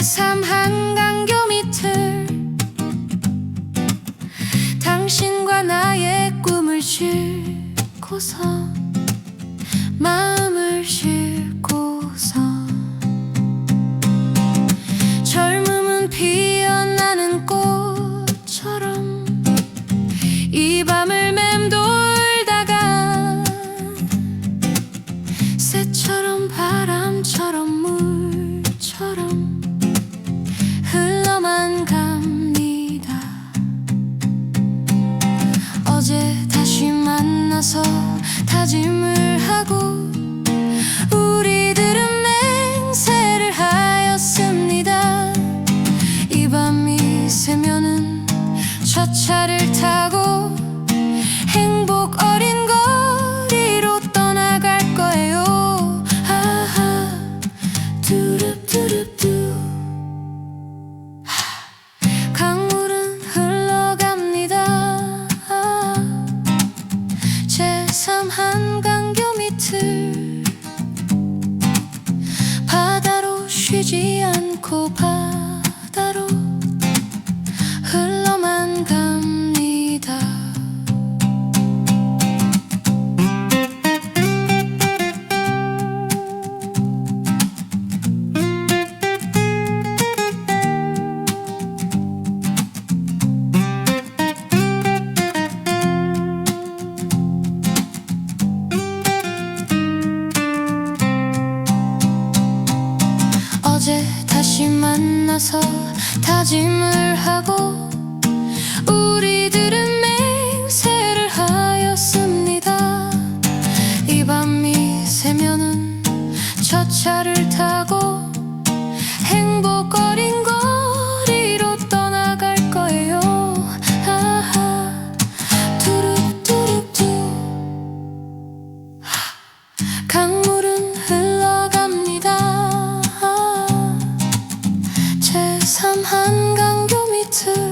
새삼 한강교 밑을 당신과 나의 꿈을 싣고서 첫 차를 타고 행복 어린 거리로 떠나갈 거예요. 아하. 두릅두릅두. 강물은 흘러갑니다. 제3 한강교 밑을 바다로 쉬지 않고 다시 만나서 다짐을 하고 우리들은 맹세를 하였습니다. 이 밤이 새면은 첫 차를 타고 행복 어 한강교 밑을